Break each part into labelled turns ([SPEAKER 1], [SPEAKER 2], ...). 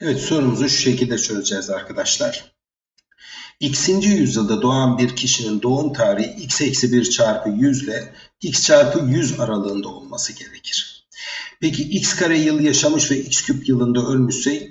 [SPEAKER 1] Evet sorumuzu şu şekilde çözeceğiz arkadaşlar. X'inci yüzyılda doğan bir kişinin doğum tarihi x eksi 1 çarpı 100 ile x çarpı 100 aralığında olması gerekir. Peki x kare yıl yaşamış ve x küp yılında ölmüşse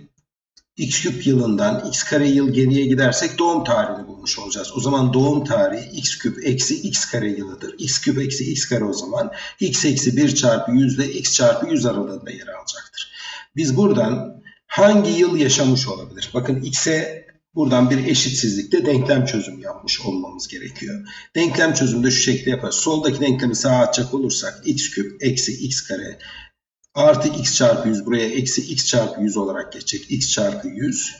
[SPEAKER 1] x küp yılından x kare yıl geriye gidersek doğum tarihini bulmuş olacağız. O zaman doğum tarihi x küp eksi x kare yılıdır. x küp eksi x kare o zaman x eksi 1 çarpı 100 ile x çarpı 100 aralığında yer alacaktır. Biz buradan hangi yıl yaşamış olabilir? Bakın x'e buradan bir eşitsizlikte denklem çözüm yapmış olmamız gerekiyor. Denklem çözümde şu şekilde yaparız. Soldaki denklemi sağa atacak olursak x küp eksi x kare artı x çarpı 100 buraya eksi x çarpı 100 olarak geçecek. x çarpı 100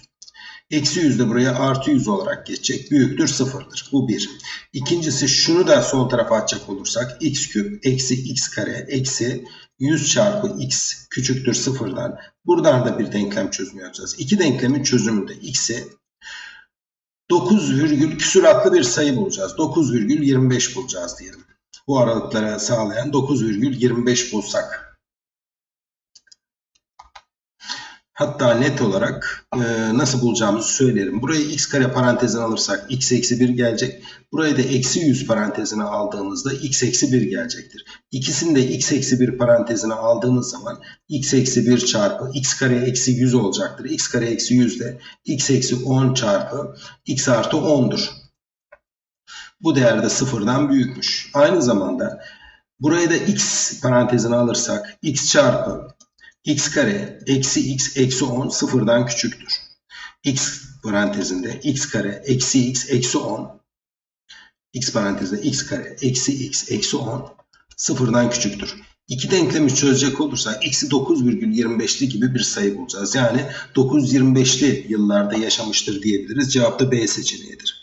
[SPEAKER 1] Eksi 100 de buraya artı 100 olarak geçecek. Büyüktür sıfırdır. Bu bir. İkincisi şunu da sol tarafa atacak olursak x küp eksi x kare eksi 100 çarpı x küçüktür sıfırdan. Buradan da bir denklem çözümü yapacağız. İki denklemin çözümünde x'e 9 virgül küsuratlı bir sayı bulacağız. 9,25 bulacağız diyelim. Bu aralıklara sağlayan 9,25 bulsak. Hatta net olarak e, nasıl bulacağımızı söylerim. Burayı x kare parantezine alırsak x eksi 1 gelecek. Burayı da eksi 100 parantezine aldığımızda x eksi 1 gelecektir. İkisini de x eksi 1 parantezine aldığımız zaman x eksi 1 çarpı x kare eksi 100 olacaktır. x kare eksi 100 de x eksi 10 çarpı x artı 10'dur. Bu değer de sıfırdan büyükmüş. Aynı zamanda burayı da x parantezine alırsak x çarpı x kare eksi x eksi 10 sıfırdan küçüktür. x parantezinde x kare eksi x eksi 10 x parantezinde x kare eksi x eksi 10 sıfırdan küçüktür. İki denklemi çözecek olursak eksi 9,25'li gibi bir sayı bulacağız. Yani 925'li yıllarda yaşamıştır diyebiliriz. Cevap da B seçeneğidir.